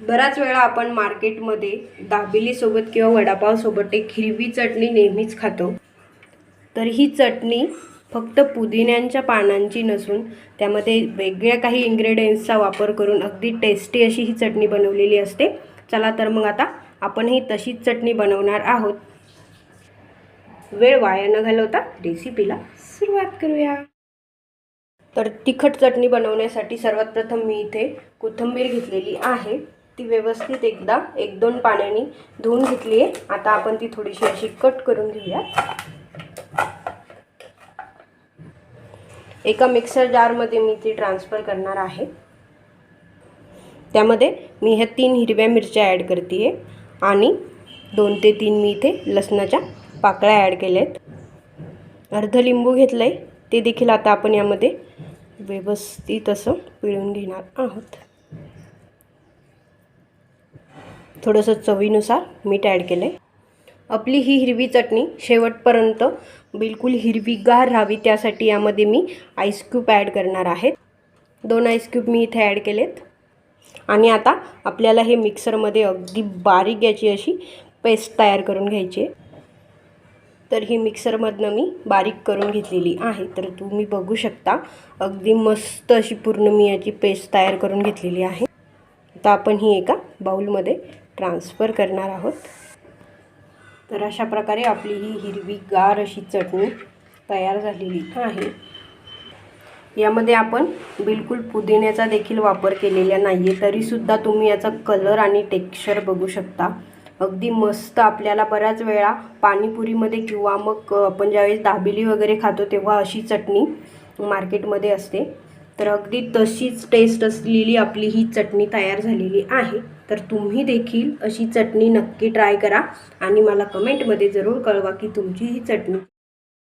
बराच वेळा आपण मार्केटमध्ये दाबेलीसोबत किंवा वडापावसोबत एक हिरवी चटणी नेहमीच खातो. तर ही चटणी फक्त पुदिन्यांच्या पानांची नसून त्यामध्ये वेगळ्या काही इन्ग्रेडियंट्सचा वापर करून अगदी टेस्टी अशी ही चटणी बनवलेली असते. चला तर मग आता आपणही तशीच चटणी बनवणार आहोत. वेळ वाया न घालवता रेसिपीला सुरुवात करूया. तर तिखट चटणी बनवण्यासाठी सर्वात प्रथम मी इथे कोथिंबीर घेतलेली आहे. ती व्यवस्थित एकदा एक दोन पाण्याने धुवून घेतली आहे. आता आपण ती थोडीशी अशी कट करून घेऊया. एका मिक्सर जारमध्ये मी ती ट्रान्सफर करणार आहे. त्यामध्ये मी ह्या तीन हिरव्या मिरच्या ॲड करते आहे आणि दोन ते तीन मी इथे लसणाच्या पाकळ्या ॲड केल्या आहेत अर्ध लिंबू घेतलं आहे ते देखील आता आपण यामध्ये व्यवस्थित असं पिळून घेणार आहोत. थोडंसं चवीनुसार मीठ ॲड केलं आहे. आपली ही हिरवी चटणी शेवटपर्यंत बिलकुल हिरवीगार राहावी त्यासाठी यामध्ये मी आईस क्यूब ॲड करणार आहे. दोन आईस क्यूब मी इथे ॲड केलेत. आणि आता आपल्याला हे मिक्सरमध्ये अगदी बारीक याची अशी पेस्ट तयार करून घ्यायची आहे. तर ही मिक्सरमधनं मी बारीक करून घेतलेली आहे. तर तुम्ही बघू शकता अगदी मस्त अशी पूर्ण मी याची पेस्ट तयार करून घेतलेली आहे. आता आपण ही एका बाऊलमध्ये ट्रान्सफर करणार आहोत. तर अशा प्रकारे आपली ही हिरवीगार अशी चटणी तयार झालेली आहे. यामध्ये आपण बिलकुल पुदिन्याचा देखील वापर केलेला नाही आहे तरीसुद्धा तुम्ही याचा कलर आणि टेक्स्चर बघू शकता. अगदी मस्त आपल्याला बऱ्याच वेळा पाणीपुरीमध्ये किंवा मग आपण ज्यावेळेस दाबेली वगैरे खातो तेव्हा अशी चटणी मार्केटमध्ये असते. तर अगदी तशीच टेस्ट असलेली आपली ही चटणी तयार झालेली आहे. तर तुम्ही देखील अशी चटणी नक्की ट्राय करा आणि मला कमेंटमध्ये जरूर कळवा की तुमची ही चटणी